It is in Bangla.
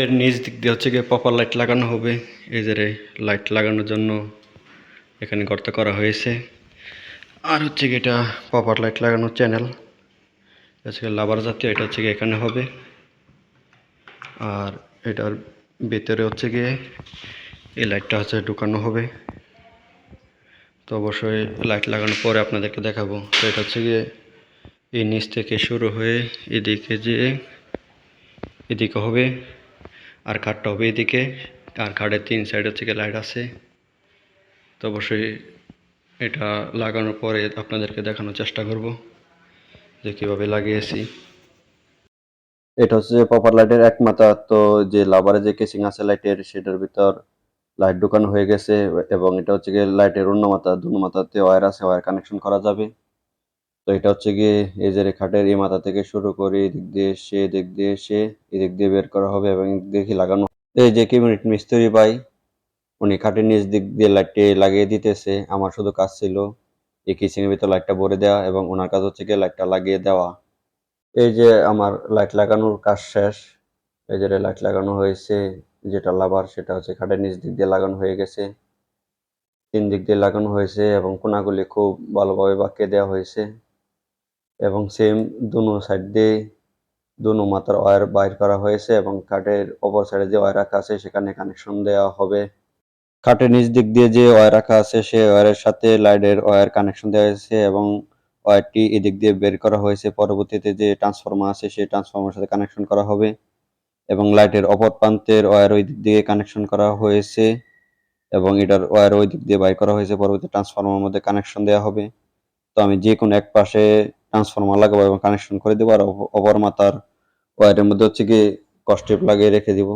এর নিচ দিক দিয়ে হচ্ছে গিয়ে পপার লাইট লাগানো হবে। এই যে লাইট লাগানোর জন্য এখানে গর্ত করা হয়েছে। আর হচ্ছে গিয়ে এটা পপার লাইট লাগানোর চ্যানেল হচ্ছে লাভার জাতীয়, এটা হচ্ছে গিয়ে এখানে হবে। আর এটার ভেতরে হচ্ছে গিয়ে এই লাইটটা হচ্ছে ঢুকানো হবে। তো অবশ্যই লাইট লাগানোর পরে আপনাদেরকে দেখাবো। তো এটা হচ্ছে গিয়ে এই নিচ থেকে শুরু হয়ে এদিকে যেয়ে এদিকে হবে। আর খাটটা হবে এদিকে। আর খাটের তিন সাইড হচ্ছে লাইট আছে। তো অবশ্যই এটা লাগানোর পরে আপনাদেরকে দেখানোর চেষ্টা করব যে কীভাবে লাগিয়েছি। এটা হচ্ছে পপার লাইটের এক মাথা তো যে লাভারে যে কেসিং আছে লাইটের সেটার ভিতর লাইট ঢুকানো হয়ে গেছে। এবং এটা হচ্ছে গিয়ে লাইটের অন্য মাথা দুনো মাথাতে ওয়্যার আছে ওয়্যার কানেকশন করা যাবে। তো এটা হচ্ছে গিয়ে এই যে খাটের এই মাথা থেকে শুরু করে এদিক দিয়ে এসে এদিক দিয়ে এসে এদিক দিয়ে বের করা হবে এবং দেখি লাগানো এই যে কি মিনিট মিস্ত্রি ভাই উনি খাটের নিচ দিক দিয়ে লাইটটি লাগিয়ে দিতেছে, আমার শুধু কাজ ছিল এই কিচেনের ভিতর লাইটটা ভরে দেওয়া এবং ওনার কাজ হচ্ছে গিয়ে লাইটটা লাগিয়ে দেওয়া। এই যে আমার লাইট লাগানোর কাজ শেষ, এই যে লাইট লাগানো হয়েছে, যেটা লাভার সেটা হচ্ছে খাটের নিচ দিক দিয়ে লাগানো হয়ে গেছে। তিন দিক দিয়ে লাগানো হয়েছে এবং কোনাগুলি খুব ভালোভাবে বাঁকিয়ে দেওয়া হয়েছে। এবং সেম দুনো সাইড দিয়ে দুনো মাথার ওয়্যার বাইর করা হয়েছে এবং কাঠের অপর সাইডে যে ওয়্যার রাখা আছে সেখানে কানেকশন দেওয়া হবে। কাঠের নিচ দিক দিয়ে যে ওয়্যার রাখা আছে সেই ওয়্যারের সাথে লাইটের ওয়্যার কানেকশন দেওয়া হয়েছে এবং ওয়্যারটি এদিক দিয়ে বের করা হয়েছে। পরবর্তীতে যে ট্রান্সফর্মার আছে সেই ট্রান্সফর্মার সাথে কানেকশন করা হবে এবং লাইটের অপর প্রান্তের ওয়্যার ওই দিক দিয়ে কানেকশন করা হয়েছে এবং এটার ওয়্যার ওই দিক দিয়ে বাই করা হয়েছে। পরবর্তী ট্রান্সফর্মার মধ্যে কানেকশন দেওয়া হবে। তো আমি যে কোনো এক পাশে ট্রান্সফর্মার লাগাবো এবং কানেকশন করে দেবো আর ওভার মাথার ওয়ারের মধ্যে হচ্ছে গিয়ে কস্টেপ লাগিয়ে রেখে দিব।